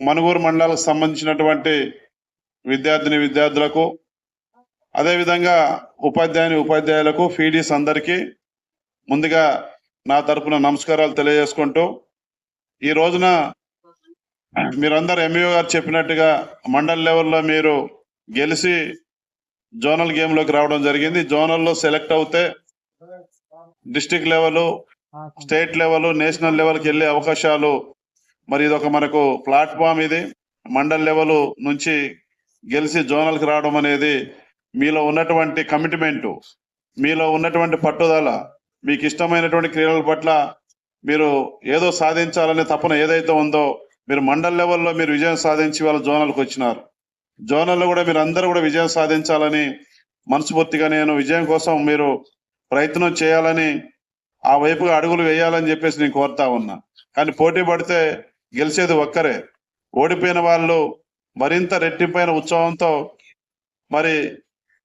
మనుగూరు మండలాలకు సంబంధించినటువంటి విద్యార్థిని విద్యార్థులకు అదేవిధంగా ఉపాధ్యాయుని ఉపాధ్యాయులకు ఫీడీస్ అందరికీ ముందుగా నా తరపున నమస్కారాలు తెలియజేసుకుంటూ ఈ రోజున మీరందరూ ఎంఈఓ గారు చెప్పినట్టుగా మండల్ లెవెల్లో మీరు గెలిచి జోనల్ గేమ్లోకి రావడం జరిగింది. జోనల్లో సెలెక్ట్ అవుతే district level state level national లెవెల్కి వెళ్ళే అవకాశాలు మరి ఇది ఒక మనకు ప్లాట్ఫామ్ ఇది. మండల్ లెవెల్ నుంచి గెలిచి జోనల్కి రావడం అనేది మీలో ఉన్నటువంటి కమిట్మెంట్ మీలో ఉన్నటువంటి పట్టుదల మీకు ఇష్టమైనటువంటి క్రీడల పట్ల మీరు ఏదో సాధించాలనే తపన ఏదైతే ఉందో మీరు మండల్ లెవెల్లో మీరు విజయం సాధించి వాళ్ళ జోనల్కి వచ్చినారు. జోనల్లో కూడా మీరు అందరూ కూడా విజయం సాధించాలని మనస్ఫూర్తిగా నేను విజయం కోసం మీరు ప్రయత్నం చేయాలని ఆ వైపుగా అడుగులు వేయాలని చెప్పేసి నేను కోరుతా ఉన్నా. కానీ పోటీ పడితే గెలిచేది ఒక్కరే. ఓడిపోయిన వాళ్ళు మరింత రెట్టింపైన ఉత్సవంతో మరి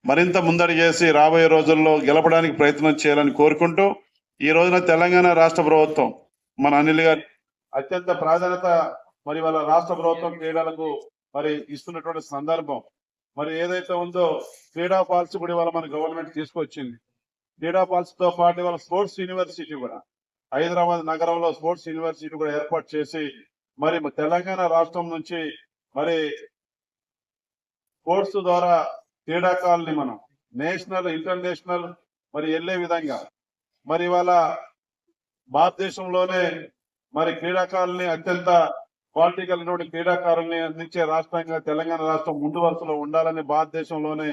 మరింత ముందడిగేసి రాబోయే రోజుల్లో గెలపడానికి ప్రయత్నం చేయాలని కోరుకుంటూ ఈ రోజున తెలంగాణ రాష్ట్ర ప్రభుత్వం మన అనిల్ గారి అత్యంత ప్రాధాన్యత మరి వాళ్ళ రాష్ట్ర ప్రభుత్వం క్రీడలకు మరి ఇస్తున్నటువంటి సందర్భం. మరి ఏదైతే ఉందో క్రీడా పాలసీ కూడా ఇవాళ మన గవర్నమెంట్ తీసుకొచ్చింది. క్రీడా పాలసీతో పాటు ఇవాళ స్పోర్ట్స్ యూనివర్సిటీ కూడా హైదరాబాద్ నగరంలో స్పోర్ట్స్ యూనివర్సిటీ కూడా ఏర్పాటు చేసి మరి తెలంగాణ రాష్ట్రం నుంచి మరి స్పోర్ట్స్ ద్వారా క్రీడాకారుల్ని మనం నేషనల్ ఇంటర్నేషనల్ మరి వెళ్ళే విధంగా మరి ఇవాళ భారతదేశంలోనే మరి క్రీడాకారుల్ని అత్యంత క్వాలిటీ కలిగినటువంటి క్రీడాకారుల్ని అందించే రాష్ట్రంగా తెలంగాణ రాష్ట్రం ముందు వరుసలో ఉండాలని భారతదేశంలోనే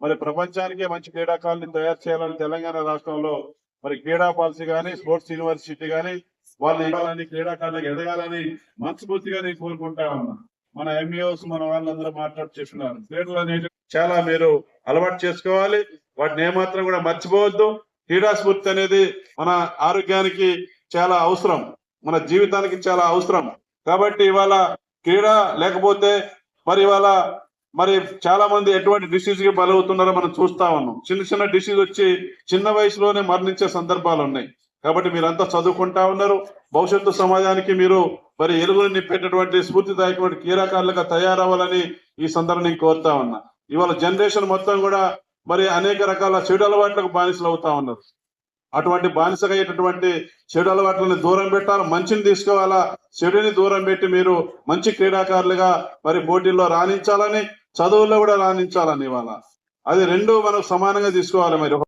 మరి ప్రపంచానికే మంచి క్రీడాకారుల్ని తయారు చేయాలని తెలంగాణ రాష్ట్రంలో మరి క్రీడా పాలసీ కానీ స్పోర్ట్స్ యూనివర్సిటీ కానీ వాళ్ళు ఇవ్వాలని క్రీడాకారులకు ఎదగాలని మనస్ఫూర్తిగా నేను కోరుకుంటా ఉన్నా. మన ఎంఈఓస్ మన వాళ్ళందరూ మాట్లాడి చెప్పినారు. క్రీడలు అనేవి చాలా మీరు అలవాటు చేసుకోవాలి. వాటిని ఏమాత్రం కూడా మర్చిపోవద్దు. క్రీడా స్ఫూర్తి అనేది మన ఆరోగ్యానికి చాలా అవసరం. మన జీవితానికి చాలా అవసరం. కాబట్టి ఇవాళ క్రీడ లేకపోతే మరి ఇవాళ మరి చాలా మంది ఎటువంటి డిసీజ్కి బలవుతున్నారో మనం చూస్తా ఉన్నాం. చిన్న చిన్న డిసీజ్ వచ్చి చిన్న వయసులోనే మరణించే సందర్భాలు ఉన్నాయి. కాబట్టి మీరంతా చదువుకుంటా ఉన్నారు. భవిష్యత్తు సమాజానికి మీరు మరి ఎలుగులు నింపేటటువంటి స్ఫూర్తిదాయకమైన క్రీడాకారులుగా తయారవ్వాలని ఈ సందర్భం నేను కోరుతా ఉన్నా. ఇవాళ జనరేషన్ మొత్తం కూడా మరి అనేక రకాల చెడు అలవాట్లకు బానిసలు అవుతా ఉన్నారు. అటువంటి బానిసగా అయ్యేటటువంటి చెడు అలవాట్లని దూరం పెట్టాలి? మంచిని తీసుకోవాలా? చెడుని దూరం పెట్టి మీరు మంచి క్రీడాకారులుగా మరి పోటీల్లో రాణించాలని చదువుల్లో కూడా రాణించాలని ఇవాళ. అది రెండు మనం సమానంగా తీసుకోవాలి మరి.